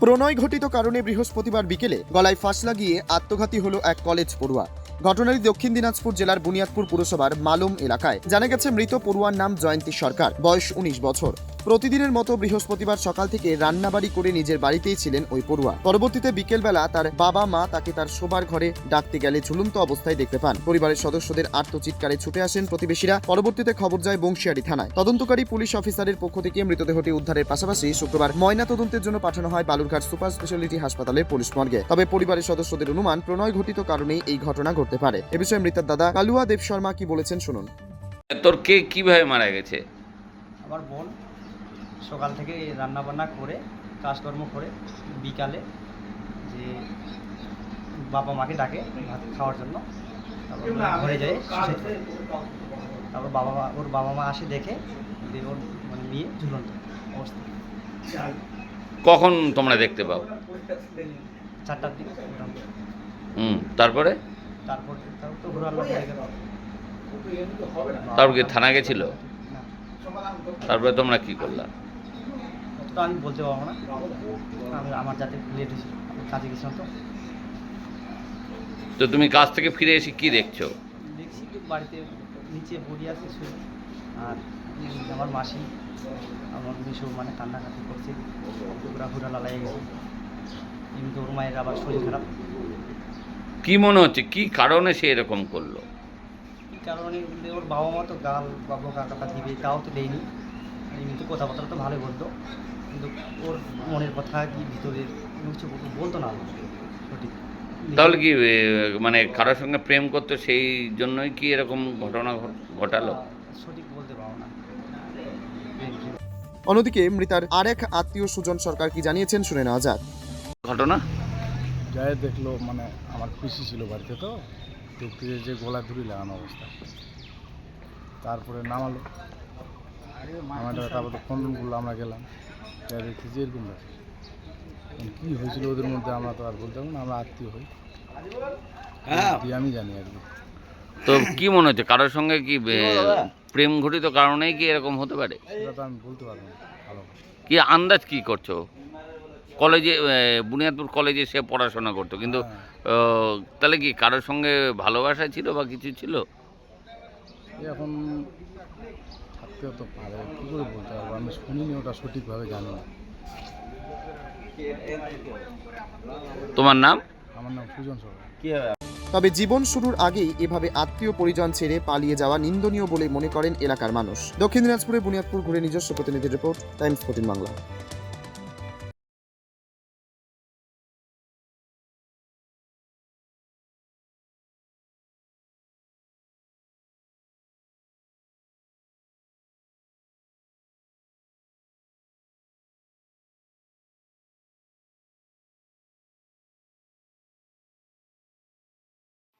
প্রণয় ঘটিত কারণে বৃহস্পতিবার বিকেলে গলায় ফাঁস লাগিয়ে আত্মঘাতী হলো এক কলেজ পড়ুয়া। ঘটনাটি দক্ষিণ দিনাজপুর জেলার বুনিয়াদপুর পুরসভার মালুম এলাকায়। জানা গেছে, মৃত পড়ুয়ার নাম জয়ন্তী সরকার, বয়স উনিশ বছর। প্রতিদিনের মতো বৃহস্পতিবার সকাল থেকে রান্নাবাড়ি করে নিজের বাড়িতেই ছিলেন ওই পড়ুয়া। পরবর্তীতে বিকেলবেলা তার বাবা মা তাকে তার শোবার ঘরে ডাকতে গেলে ঝুলন্ত অবস্থায় দেখতে পান। পরিবারের সদস্যদের আত্মচিৎকারে ছুটে আসেন প্রতিবেশীরা। পরবর্তীতে খবর যায় বংশিয়ারি থানায়। তদন্তকারী পুলিশ অফিসারের পক্ষ থেকে মৃতদেহটি উদ্ধারের পাশাপাশি শুক্রবার ময়না তদন্তের জন্য পাঠানো হয় বালুরঘাট সুপার স্পেশালিটি হাসপাতালে পুলিশ মর্গে। তবে পরিবারের সদস্যদের অনুমান প্রণয় ঘটিত কারণেই এই ঘটনা ঘটতে পারে। এ বিষয়ে মৃতের দাদা কালুয়া দেব শর্মা কি বলেছেন শুনুন। তোর কে কীভাবে মারা গেছে? আমার বোন সকাল থেকে রান্না বান্না করে কাজকর্ম করে বিকালে যে বাবা মাকে ডাকে ভাত খাওয়ার জন্য। তারপর ঘরে যায় তারপর বাবা মা ওর বাবা মা আসে দেখে যে ওর মানে মেয়ে ঝুলন্ত অবস্থা। কখন তোমরা দেখতে পাও? চারটার দিকে হুম তারপরে? তারপর তারপর তো ঘোরালো তারপর কি থানা গেছিল? তারপরে তোমরা কি করলা? অতটা আমি বলতে পারব না। আমি আমার যাতে আমি কাজে গেছিলাম তো। তো তুমি কাজ থেকে ফিরে এসে কি দেখছ? দেখছি কি বাড়িতে নিচে বড়ি আছে শুয়ে আর আমার মাসি আমার মিশো মানে কান্নাকাটি করছে। পুরা হুরা লালাই গেছে। এমনিতে ওর মায়ের আবার শরীর খারাপ। কি মনে হচ্ছে? কি কারণে সে এরকম করল? এই কারণে? ওর বাবা মা তো গাল বা বোকা টাকা দিবে তাও তো দেয়নি। এমনিতে কথাবার্তা তো ভালোই বলতো। কিন্তু ওর মনের কথা কি ভিতরের কোনো কিছু বলতো- বলতো না সঠিক। তাহলে কি মানে কারোর সঙ্গে প্রেম করতো সেই জন্যই কি এরকম ঘটনা ঘটালো? সঠিক বলতে পারব না। অন্যদিকে মৃতার আরেক আত্মীয় সুজন সরকার কি জানিয়েছেন শুনে নেওয়া যাক। ঘটনা? যাই দেখল মানে আমার পিসি ছিল বাড়িতে তো দেখতে যে- গলা ধুরি লাগানো অবস্থা। তারপরে নামালো। আমাদের তারপর তো ফোন করল আমরা গেলাম। যে এরকম ব্যাপার কী হয়েছিল ওদের মধ্যে আমরা তো আর বলতে পারব না আমরা আত্মীয় হই। দিয়ে আমি জানি আর কি। তো কি মনে হচ্ছে কারোর সঙ্গে কি প্রেম ঘটিত কারণেই কি এরকম হতে পারে? সেটা তো আমি বলতে পারব না ভালো কি আন্দাজ কি করছ? কলেজে বুনিয়াদপুর কলেজে সে পড়াশোনা করতো কিন্তু হ্যাঁ। তাহলে কি কারোর সঙ্গে ভালোবাসা ছিল বা কিছু ছিল? এখন থাকতেও তো পারে কী করে বলতে পারব? আমি শুনিনি ওটা সঠিকভাবে জানি না। তোমার নাম? আমার নাম সুজন সরকার। তবে জীবন শুরুর আগেই এভাবে আত্মীয় পরিজন ছেড়ে পালিয়ে যাওয়া নিন্দনীয় বলে মনে করেন এলাকার মানুষ। দক্ষিণ দিনাজপুরে বুনিয়াদপুর ঘুরে নিজস্ব প্রতিনিধি রিপোর্ট টাইমস ফোর্টিন বাংলা।